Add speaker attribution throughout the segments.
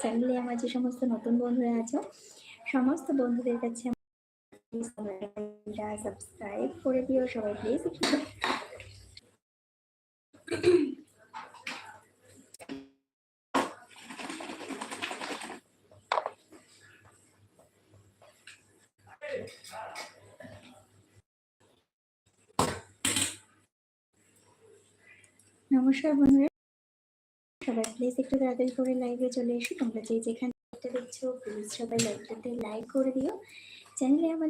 Speaker 1: চ্যানেলে আমার যে সমস্ত নতুন বন্ধুরা আছো, সমস্ত বন্ধুদের কাছে সাবস্ক্রাইব করে দিও সবাই প্লিজ নমস্কার বন্ধুরা। প্লিজ একটু তাড়াতাড়ি করে লাইভে চলে এসো তোমরা যে যেখানে দেখছ প্লিজ সবাই লাইভটাতে লাইক করে দিও। চ্যানেলে আমার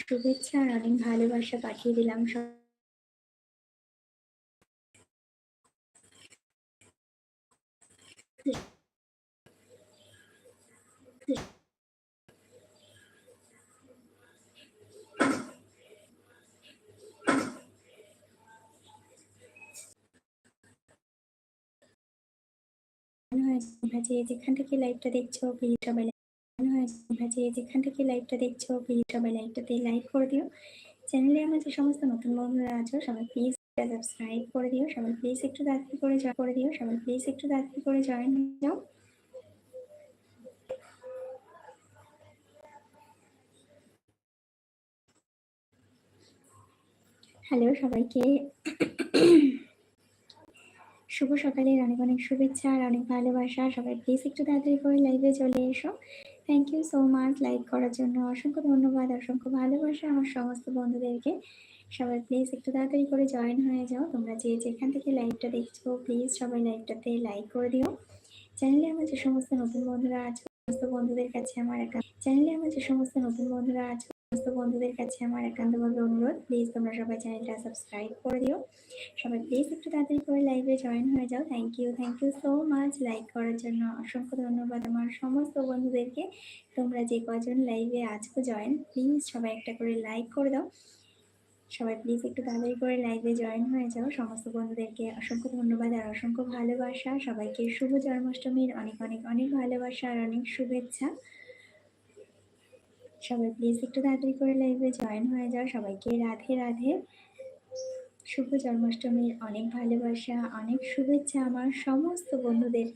Speaker 1: শুভেচ্ছা আর অনেক ভালোবাসা পাঠিয়ে দিলাম সব। যে যেখান থেকে লাইভটা দেখছ প্লিজ যে যেখান থেকে লাইভটা দেখছ প্লিজ সবাই লাইভটাতে লাইক করে দিও। চ্যানেলে আমার যে সমস্ত নতুন বন্ধুরা আছো, সবাই প্লিজ সাবস্ক্রাইব করে দিও, সবাই প্লিজ একটু করে জয়েন করে দিও, সবাই প্লিজ একটু করে জয়েন হয়ে যাও হ্যালো সবাইকে। শুভ সকালের অনেক অনেক শুভেচ্ছা আর অনেক ভালোবাসা। সবাই প্লিজ একটু তাড়াতাড়ি করে লাইভে চলে এসো। Thank you so much like করার জন্য অসংখ্য ধন্যবাদ, অসংখ্য ভালোবাসা আমার সমস্ত বন্ধুদেরকে। সবাই প্লিজ একটু তাড়াতাড়ি করে জয়েন হয়ে যাও। তোমরা যে যেখান থেকে লাইভটা দেখছ প্লিজ সবাই লাইভটাতে লাইক করে দিও। চ্যানেলে আমার যে সমস্ত নতুন বন্ধুরা আছে, সমস্ত বন্ধুদের কাছে আমার একটা চ্যানেলে আমার যে সমস্ত নতুন বন্ধুরা আছে সমস্ত বন্ধুদের কাছে আমার একান্তভাবে অনুরোধ প্লিজ তোমরা সবাই চ্যানেলটা সাবস্ক্রাইব করে দিও। সবাই প্লিজ একটু তাড়াতাড়ি করে লাইভে জয়েন হয়ে যাও। Thank you thank you so much like করার জন্য অসংখ্য ধন্যবাদ আমার সমস্ত বন্ধুদেরকে। তোমরা যে কজন লাইভে আজকে জয়েন প্লিজ সবাই একটা করে লাইক করে দাও। সবাই প্লিজ একটু তাড়াতাড়ি করে লাইভে জয়েন হয়ে যাও। সমস্ত বন্ধুদেরকে অসংখ্য ধন্যবাদ আর অসংখ্য ভালোবাসা। সবাইকে শুভ জন্মাষ্টমীর অনেক অনেক অনেক ভালোবাসা আর অনেক শুভেচ্ছা। সবাই প্লিজ একটু তাড়াতাড়ি করে লাইভে জয়েন হয়ে যাও। সবাইকে রাধে রাধে। শুভ জন্মাষ্টমীর অনেক ভালোবাসা, অনেক শুভেচ্ছা আমার সমস্ত বন্ধুদের।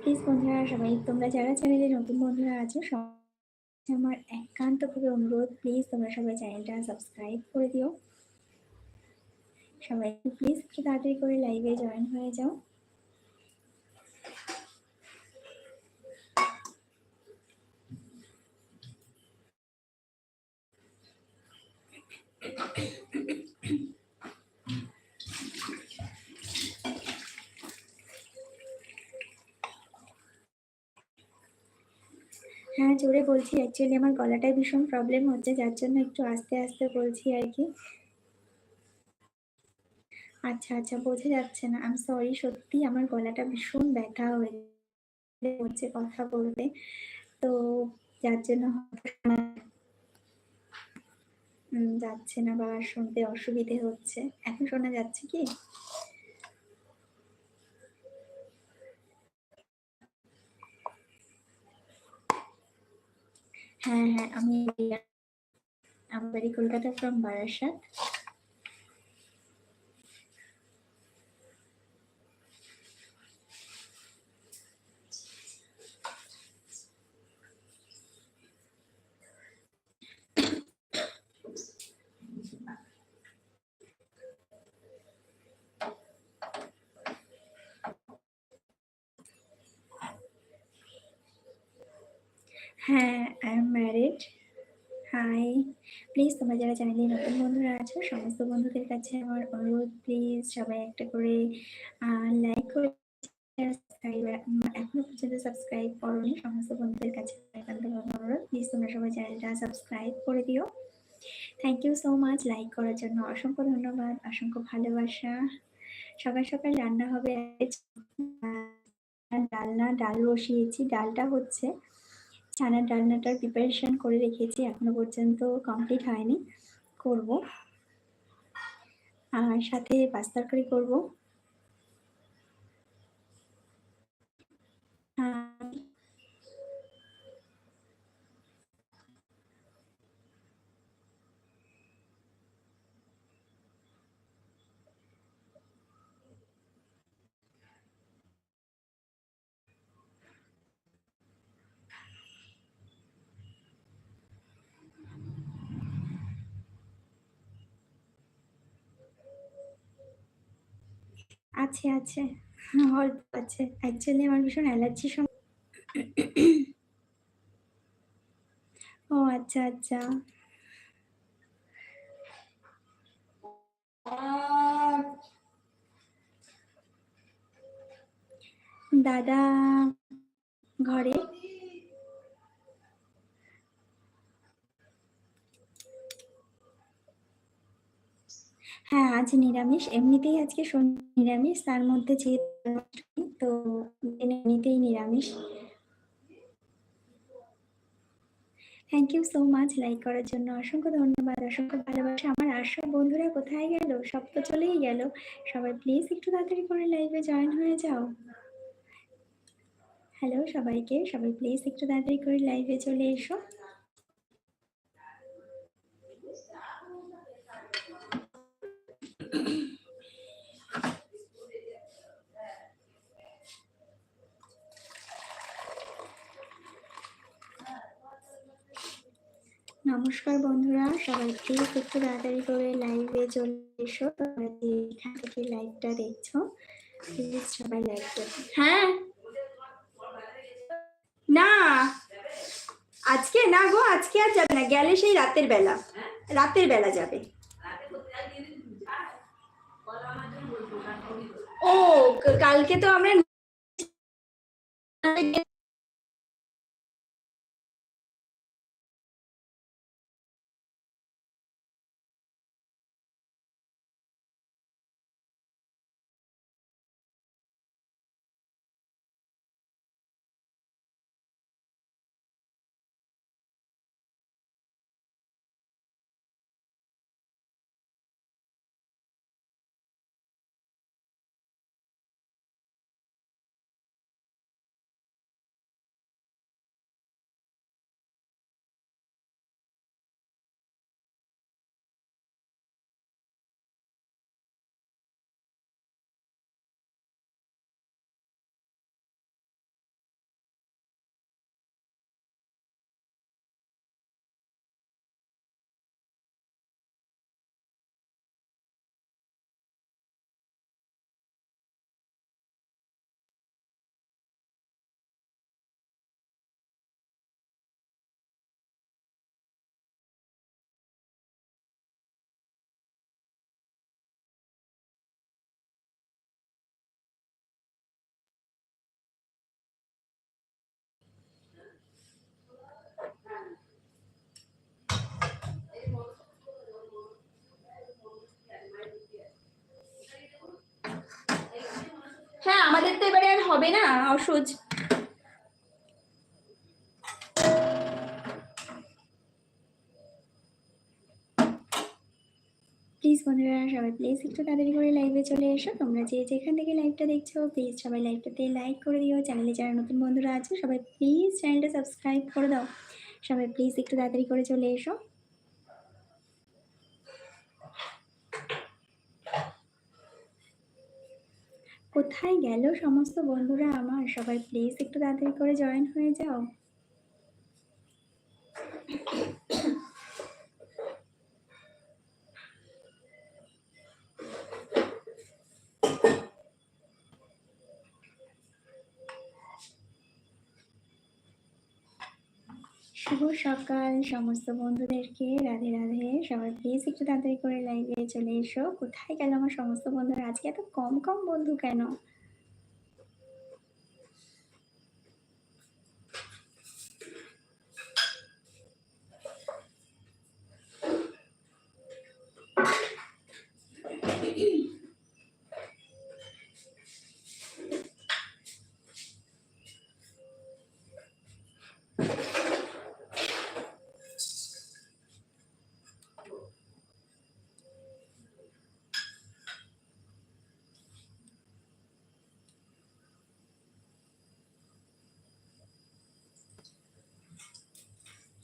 Speaker 1: প্লিজ বন্ধুরা, সবাই তোমরা যারা চ্যানেলে নতুন বন্ধুরা আছো আমার একান্তভাবে অনুরোধ। প্লিজ তোমরা সবাই চ্যানেলটা সাবস্ক্রাইব করে দিও। সবাই প্লিজ একটু তাড়াতাড়ি করে লাইভে জয়েন হয়ে যাও। হ্যাঁ জোরে বলছি। অ্যাকচুয়ালি আমার গলাটায় ভীষণ প্রবলেম হচ্ছে, যার জন্য একটু আস্তে আস্তে বলছি আর কি। আচ্ছা আচ্ছা বোঝা যাচ্ছে না। আমি সরি সত্যি আমার গলাটা ভীষণ ব্যথা হয়ে হচ্ছে কথা বলতে। তো যার জন্য যাচ্ছে না বা শুনতে অসুবিধে হচ্ছে। এখন শোনা যাচ্ছে কি? হ্যাঁ হ্যাঁ আমি বাড়ি কলকাতা ফ্রম বারাসাত হ্যাঁ I am married hi please তোমরা যারা চ্যানেলে নতুন বন্ধুরা আছো, সমস্ত বন্ধুদের কাছে আমার অনুরোধ প্লিজ সবাই একটা করে লাইক করে এখনও পর্যন্ত সাবস্ক্রাইব করোনি, সমস্ত বন্ধুদের কাছে অনুরোধ। প্লিজ তোমরা সবাই চ্যানেলটা সাবস্ক্রাইব করে দিও। Thank you so much like করার জন্য অসংখ্য ধন্যবাদ, অসংখ্য ভালোবাসা। সকাল সকাল রান্না হবে ডালনা, ডাল বসিয়েছি, ডালটা হচ্ছে ছানার ডালনাটার প্রিপারেশন করে রেখেছি, এখনও পর্যন্ত কমপ্লিট হয়নি, করব। আর সাথে পাঁচ তরকারি করব। আছে আছে। অল্প আছে। অ্যাকচুয়ালি আমার ভীষণ অ্যালার্জি সম ও আচ্ছা আচ্ছা। দাদা ঘরে? হ্যাঁ আজ নিরামিষ। এমনিতেই আজকে নিরামিষ, তার মধ্যে যেহেতু তো এমনিতেই নিরামিষ। Thank you so much like করার জন্য। অসংখ্য ধন্যবাদ, অসংখ্য ভালোবাসা। আমার আসা বন্ধুরা, কোথায় গেল? সব তো চলেই গেল। সবাই প্লিজ একটু তাড়াতাড়ি করে লাইভে জয়েন হয়ে যাও। হ্যালো সবাইকে, সবাই প্লিজ একটু তাড়াতাড়ি করে লাইভে চলে এসো। নমস্কার বন্ধুরা, সবাই প্লিজ একটু তাড়াতাড়ি করে লাইভে চলে এসো। তোমরা যে এখান থেকে লাইভটা দেখছ? প্লিজ সবাই করো। হ্যাঁ। না। আজকে না গো, আজকে আর যাবে না। গেলে সেই রাতের বেলা। রাতের বেলা যাবে। ও কালকে তো আমরা আমাদের তো এবারে আর হবে না, অসুজ। প্লিজ বন্ধুরা, সবাই প্লিজ একটু তাড়াতাড়ি করে লাইভে চলে এসো। তোমরা যে যেখান থেকে লাইভটা দেখছ প্লিজ সবাই লাইভটাতে লাইক করে দিও। চ্যানেলে যারা নতুন বন্ধুরা আছো, সবাই প্লিজ চ্যানেলটা সাবস্ক্রাইব করে দাও। সবাই প্লিজ একটু তাড়াতাড়ি করে চলে এসো। কোথায় গেল সমস্ত বন্ধুরা আমার? সবাই প্লিজ একটু তাড়াতাড়ি করে জয়েন হয়ে যাও। শুভ সকাল সমস্ত বন্ধুদেরকে। রাধে রাধে। সবাই প্লিজ একটু তাড়াতাড়ি করে লাইভে চলে এসো। কোথায় গেল আমার সমস্ত বন্ধুরা? আজকে এত কম কম বন্ধু কেন?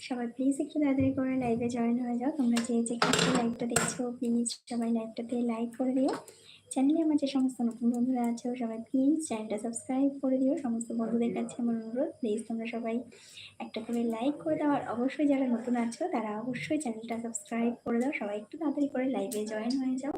Speaker 1: সবাই প্লিজ একটু তাড়াতাড়ি করে লাইভে জয়েন হয়ে যাও। তোমরা যে যেখানে লাইভটা দেখছ প্লিজ সবাই লাইভটাতে লাইক করে দিও। চ্যানেলে আমার যে সমস্ত নতুন বন্ধুরা আছো সবাই প্লিজ চ্যানেলটা সাবস্ক্রাইব করে দিও। সমস্ত বন্ধুদের কাছে আমার অনুরোধ প্লিজ তোমরা সবাই একটা করে লাইক করে দাও। আর অবশ্যই যারা নতুন আছো তারা অবশ্যই চ্যানেলটা সাবস্ক্রাইব করে দাও। সবাই একটু তাড়াতাড়ি করে লাইভে জয়েন হয়ে যাও।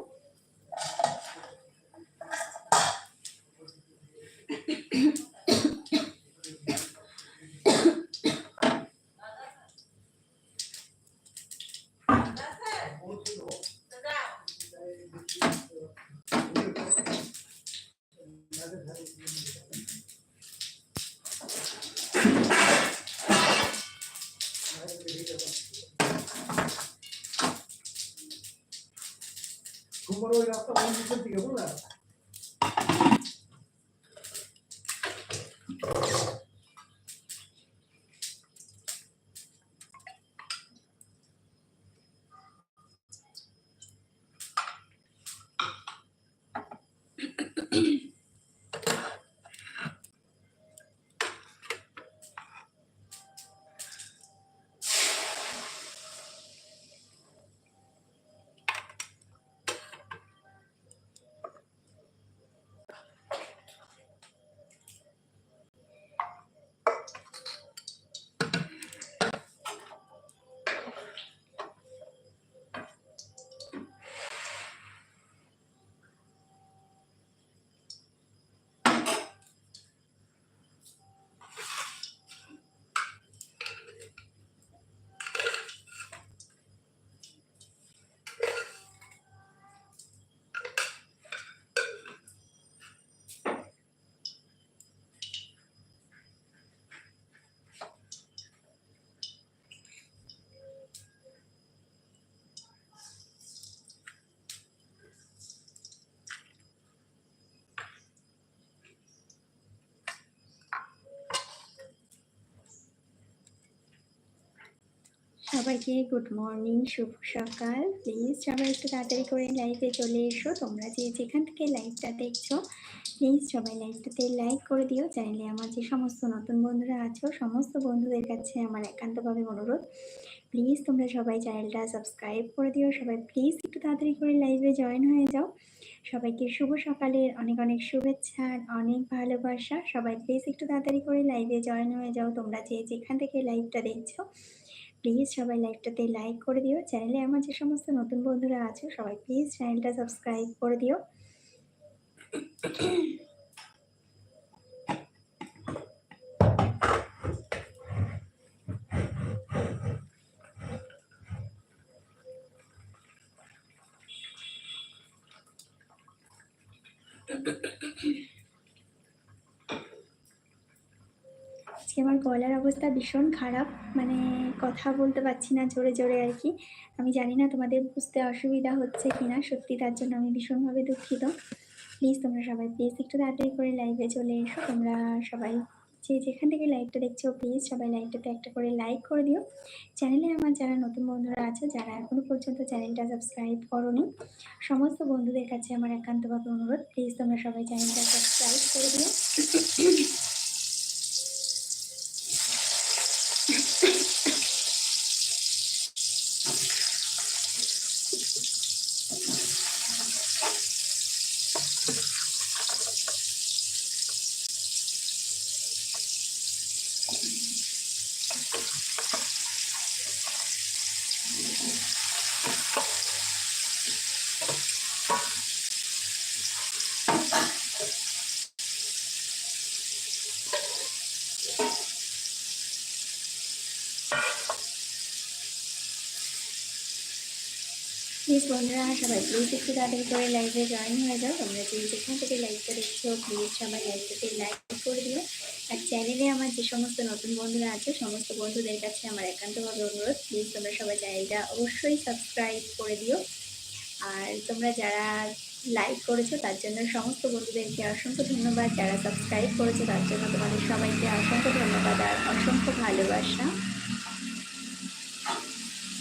Speaker 2: 这别问了。
Speaker 1: সবাইকে গুড মর্নিং শুভ সকাল। প্লিজ সবাই একটু তাড়াতাড়ি করে লাইভে চলে এসো। তোমরা যে যেখান থেকে লাইভটা দেখছ প্লিজ সবাই লাইভটাতে লাইক করে দিও। চাইলে আমার যে সমস্ত নতুন বন্ধুরা আছো, সমস্ত বন্ধুদের কাছে আমার একান্তভাবে অনুরোধ। প্লিজ তোমরা সবাই চ্যানেলটা সাবস্ক্রাইব করে দিও। সবাই প্লিজ একটু তাড়াতাড়ি করে লাইভে জয়েন হয়ে যাও। সবাইকে শুভ সকালের অনেক অনেক শুভেচ্ছা, অনেক ভালোবাসা। সবাই প্লিজ একটু তাড়াতাড়ি করে লাইভে জয়েন হয়ে যাও। তোমরা যে যেখান থেকে লাইভটা দেখছ প্লিজ সবাই লাইভটাতে লাইক করে দিও। চ্যানেলে আমার যে সমস্ত নতুন বন্ধুরা আছে, সবাই প্লিজ চ্যানেলটা সাবস্ক্রাইব করে দিও। আজকে আমার গলার অবস্থা ভীষণ খারাপ। মানে কথা বলতে পারছি না জোরে জোরে আর কি। আমি জানি না তোমাদের বুঝতে অসুবিধা হচ্ছে কিনা, সত্যি তার জন্য আমি ভীষণভাবে দুঃখিত। প্লিজ তোমরা সবাই প্লিজ একটু তাড়াতাড়ি করে লাইভে চলে এসো। তোমরা সবাই যে যেখান থেকে লাইভটা দেখছ, প্লিজ সবাই লাইভটাতে একটা করে লাইক করে দিও। চ্যানেলে আমার যারা নতুন বন্ধুরা আছে, যারা এখনও পর্যন্ত চ্যানেলটা সাবস্ক্রাইব করোনি, সমস্ত বন্ধুদের কাছে আমার একান্তভাবে অনুরোধ। প্লিজ তোমরা সবাই চ্যানেলটা সাবস্ক্রাইব করে দিও প্লিজ বন্ধুরা, সবাই প্লিজ একটু তাড়াতাড়ি করে লাইভে জয়েন হয়ে যাও। তোমরা যে যেখান থেকে লাইভটা দেখছ প্লিজ সবাই লাইভটাতে লাইক করে দিও। আর চ্যানেলে আমার যে সমস্ত নতুন বন্ধুরা আছে, সমস্ত বন্ধুদের কাছে আমার একান্তভাবে অনুরোধ প্লিজ তোমরা সবাই চ্যানেলটা অবশ্যই সাবস্ক্রাইব করে দিও। আর তোমরা যারা লাইক করেছ, তার জন্য সমস্ত বন্ধুদেরকে অসংখ্য ধন্যবাদ। যারা সাবস্ক্রাইব করেছ, তার জন্য তোমাদের সবাইকে অসংখ্য ধন্যবাদ আর অসংখ্য ভালোবাসা।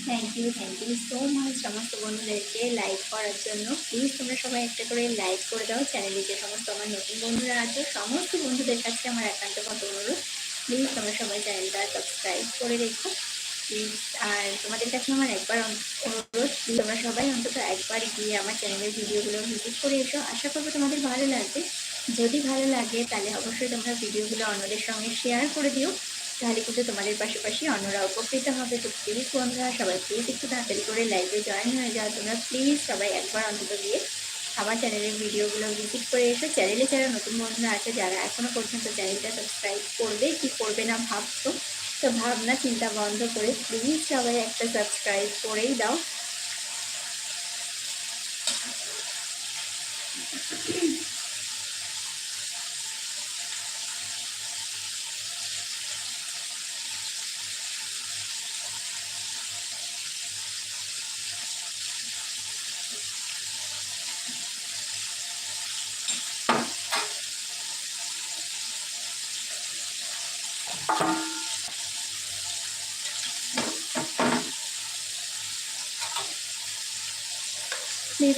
Speaker 1: Thank you thank you so much সমস্ত বন্ধুদেরকে লাইক করার জন্য প্লিজ তোমরা সবাই একটা করে লাইক করে দাও। চ্যানেলে যে সমস্ত আমার নতুন বন্ধুরা আছে, সমস্ত বন্ধুদের কাছে আমার একান্ত মতো অনুরোধ। প্লিজ তোমরা সবাই চ্যানেলটা সাবস্ক্রাইব করে রেখো। প্লিজ আর তোমাদের কাছে আমার একবার অনুরোধ তোমরা সবাই অন্তত একবার গিয়ে আমার চ্যানেলের ভিডিওগুলো ভিজিট করে এসো। আশা করব তোমাদের ভালো লাগবে। যদি ভালো লাগে তাহলে অবশ্যই তোমরা ভিডিওগুলো অন্যদের সঙ্গে শেয়ার করে দিও। তাহলে কিন্তু তোমাদের পাশাপাশি অন্যরা উপকৃত হবে। তো প্লিজ বন্ধুরা, সবাই প্লিজ একটু তাড়াতাড়ি করে লাইভে জয়েন হয়ে যাও। তোমরা প্লিজ সবাই একবার অন্তত গিয়ে আমার চ্যানেলের ভিডিওগুলো ভিজিট করে এসো। চ্যানেলে যারা নতুন বন্ধুরা আছে, যারা এখনও পর্যন্ত চ্যানেলটা সাবস্ক্রাইব করবে, কি করবে না ভাবছ? তো ভাবনা চিন্তা বন্ধ করে প্লিজ সবাই একটা সাবস্ক্রাইব করেই দাও। প্লিজ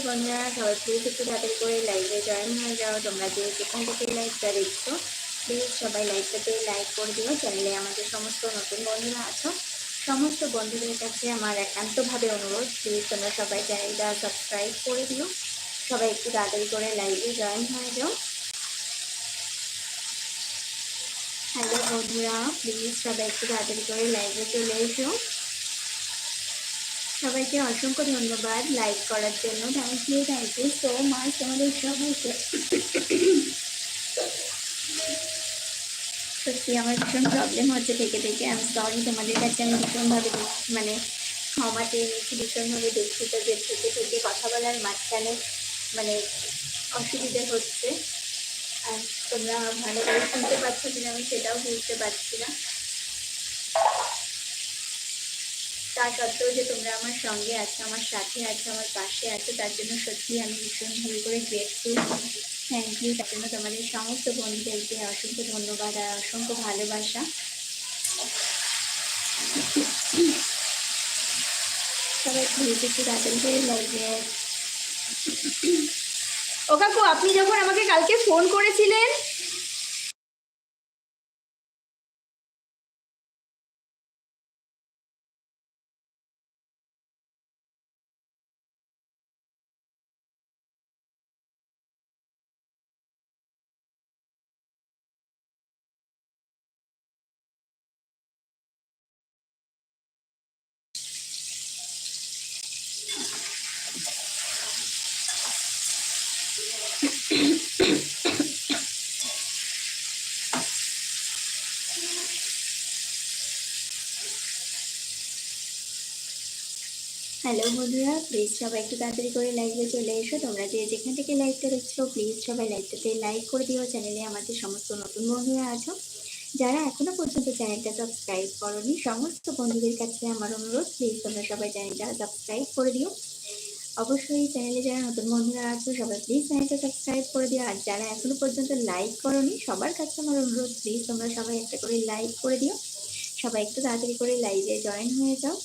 Speaker 1: বন্ধুরা, সবাই প্লিজ একটু তাড়াতাড়ি করে লাইভে জয়েন হয়ে যাও। তোমরা যে যেখান থেকে লাইভটা দেখছ প্লিজ সবাই লাইভটাতে লাইক করে দিও। চ্যানেলে আমাদের সমস্ত নতুন বন্ধুরা আছো, সমস্ত বন্ধুদের কাছে আমার একান্তভাবে অনুরোধ প্লিজ তোমরা সবাই চ্যানেলটা সাবস্ক্রাইব করে দিও। সবাই একটু তাড়াতাড়ি করে লাইভে জয়েন হয়ে যাও। হ্যালো বন্ধুরা প্লিজ সবাই একটু তাড়াতাড়ি করে লাইভে চলে এসো। সবাইকে অসংখ্য ধন্যবাদ লাইক করার জন্য। Thank you thank you so much তোমাদের সবাইকে। সত্যি আমার ভীষণ প্রবলেম হচ্ছে থেকে থেকে। আমি সরি তোমাদের কাছে আমি ভীষণভাবে মানে ক্ষমা চেয়ে নিচ্ছি ভীষণভাবে দুঃখিত যে থেকে থেকে কথা বলার মাঝখানে মানে অসুবিধে হচ্ছে। আর তোমরা ভালো করে শুনতে পাচ্ছ কিনা আমি সেটাও বুঝতে পারছি না। তা সত্ত্বেও যে তোমরা আমার সঙ্গে আছো, আমার সাথে আছো, আমার পাশে আছো, তার জন্য সত্যি আমি ভীষণ ভীষণভাবে করে গ্রেটফুল থ্যাংক ইউ তার জন্য তোমাদের সমস্ত বন্ধুদেরকে অসংখ্য ধন্যবাদ আর অসংখ্য ভালোবাসা। ও কাকু, আপনি যখন আমাকে কালকে ফোন করেছিলেন হ্যালো বন্ধুরা। প্লিজ সবাই একটু তাড়াতাড়ি করে লাইভে চলে এসো। তোমরা যে যেখান থেকে লাইভটা দেখছ প্লিজ সবাই লাইভটাতে লাইক করে দিও। চ্যানেলে আমাদের সমস্ত নতুন বন্ধুরা আছো। যারা এখনও পর্যন্ত চ্যানেলটা সাবস্ক্রাইব করনি, সমস্ত বন্ধুদের কাছে আমার অনুরোধ প্লিজ তোমরা সবাই চ্যানেলটা সাবস্ক্রাইব করে দিও। অবশ্যই চ্যানেলে যারা নতুন বন্ধুরা আছো, সবাই প্লিজ চ্যানেলটা সাবস্ক্রাইব করে দিও। আর যারা এখনও পর্যন্ত লাইক করনি, সবার কাছে আমার অনুরোধ প্লিজ তোমরা সবাই একটা করে লাইক করে দিও। সবাই একটু তাড়াতাড়ি করে লাইভে জয়েন হয়ে যাও।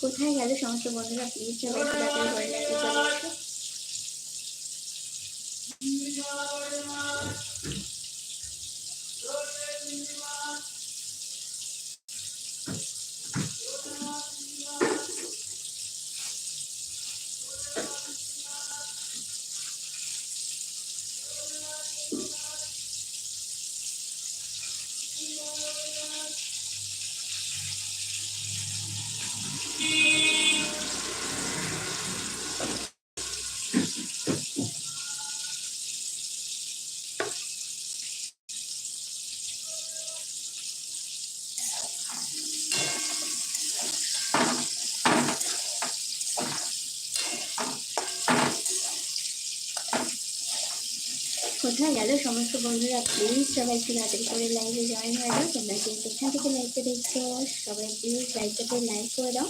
Speaker 1: কোথায় গেল সমস্ত বন্ধুরা? প্লিজ সবাই কোথায় গেল সমস্ত বন্ধুরা প্লিজ সবাই একটু তাড়াতাড়ি করে লাইভে জয়েন হয়ে যাও। তোমরা যে যেখান থেকে লাইভটা দেখছ? সবাই প্লিজ লাইভটাতে লাইক করে দাও।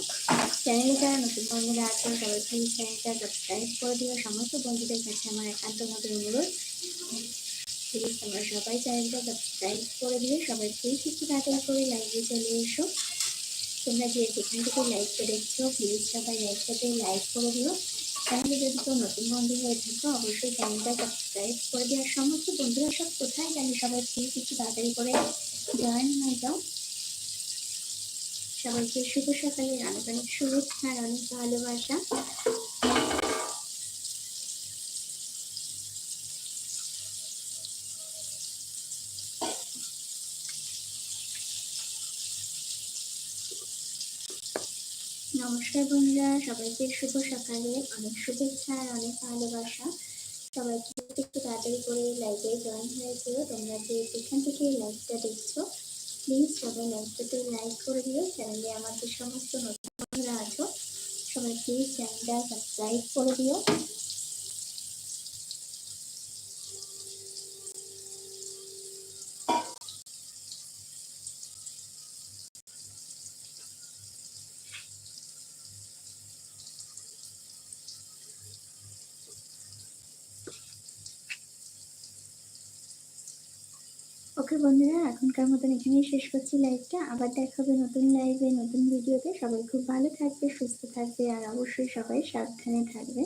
Speaker 1: চ্যানেলে যারা নতুন বন্ধুরা আছে, সবাই প্লিজ চ্যানেলটা সাবস্ক্রাইব করে দিও। সমস্ত বন্ধুদের কাছে আমার একান্তভাবে অনুরোধ। প্লিজ তোমরা সবাই চ্যানেলটা সাবস্ক্রাইব করে দিও। সবাই প্লিজ একটু তাড়াতাড়ি করে লাইভে চলে এসো। তোমরা যে যেখান থেকে লাইভটা দেখছ প্লিজ সবাই লাইভটাতে লাইক করে দিও। চ্যানেলে যদি কেউ নতুন বন্ধু হয়ে থাকো, অবশ্যই চ্যানেলটা সাবস্ক্রাইব করে দেওয়ার সমস্ত বন্ধুরা সব কোথায়? জানি সবাই প্লিজ একটু তাড়াতাড়ি করে জয়েন হয়ে যাও। সবাইকে শুভ সকালের অনেক অনেক শুভেচ্ছা আর অনেক ভালোবাসা। নমস্কার বন্ধুরা, সবাইকে শুভ সকালে। অনেক শুভেচ্ছা আর অনেক ভালোবাসা। সবাইকে একটু তাড়াতাড়ি করে লাইভে জয়েন হয়েছে তোমরা যে যেখান থেকে লাইভটা দেখছ প্লিজ সবাই লাইভটাতে লাইক করে দিও। চ্যানেলে আমার যে সমস্ত নতুন বন্ধুরা আছো, সবাই প্লিজ চ্যানেলটা সাবস্ক্রাইব করে দিও। ওকে বন্ধুরা, এখনকার মতন এখানেই শেষ করছি লাইভটা আবার দেখা হবে নতুন লাইভে নতুন ভিডিওতে সবাই খুব ভালো থাকবে, সুস্থ থাকবে, আর অবশ্যই সবাই সাবধানে থাকবে।